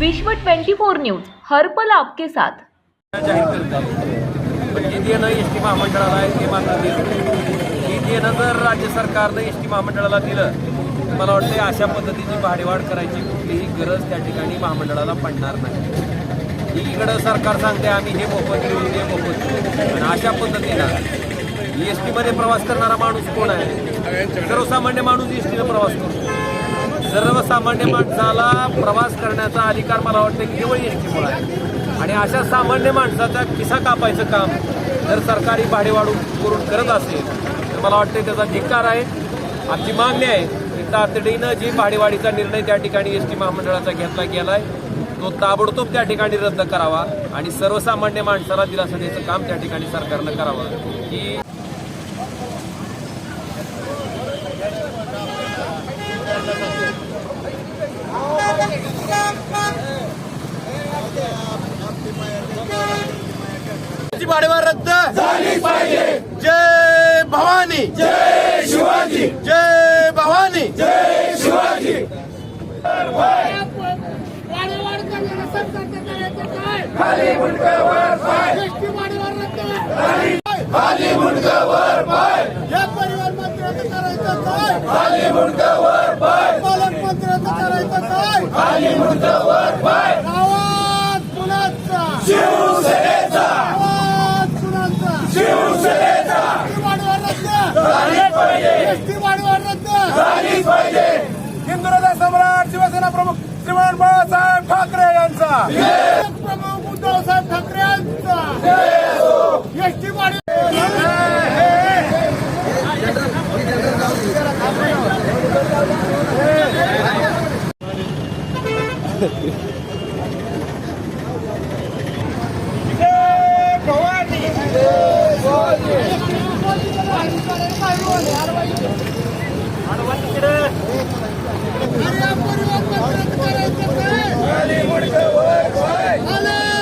विश्व 24 न्यूज हर्पल आपके साथ. जाहीर पण एस टी महामंडळाला एस टी मात्र दिलं जर राज्य सरकारनं एस टी महामंडळाला दिलं मला वाटतं अशा पद्धतीची भाडेवाढ करायची कुठलीही गरज त्या ठिकाणी महामंडळाला पडणार नाही. एकीकडं सरकार सांगते आम्ही हे मोफत देऊ ते मोफत देऊ आणि अशा पद्धतीनं एस टीमध्ये प्रवास करणारा माणूस कोण आहे? सर्वसामान्य माणूस एस टीनं प्रवास करतो. सर्वसामान्य माणसाला प्रवास करण्याचा अधिकार मला वाटतं केवळ एस टीमुळे आहे. आणि अशा सामान्य माणसाचा किसा कापायचं काम जर सरकारी भाडेवाढू करून करत असेल तर मला वाटतं त्याचा धिक्कार आहे. आमची मागणी आहे की तातडीनं जी भाडेवाढीचा निर्णय त्या ठिकाणी एस टी महामंडळाचा घेतला गेला आहे तो ताबडतोब त्या ठिकाणी रद्द करावा आणि सर्वसामान्य माणसाला दिलासा द्यायचं काम त्या ठिकाणी सरकारनं करावं. की ची भाडेवाढ रद्द झाली पाहिजे जय भवानी जय शिवाजी भवानी जय शिवाजी. खाली रद्द खाली मुंडका वर पाय. या परिवहन मंत्र्याचं करायचं काय खाली मुंडका वर पाय पालकमंत्र्याचं करायचं काय खाली मुंडका वर पाय. आवाज कुणाचा? शिवसेनेचा. आवाज कुणाचा? शिवसेनेचा. झालीच पाहिजे. ठाकरे यांचा प्रमुख उद्धवसाहेब ठाकरे यांचा एसटी वाढी अरे या परिवहन मंत्र्याचं करायचं काय पालकमंत्र्याचं.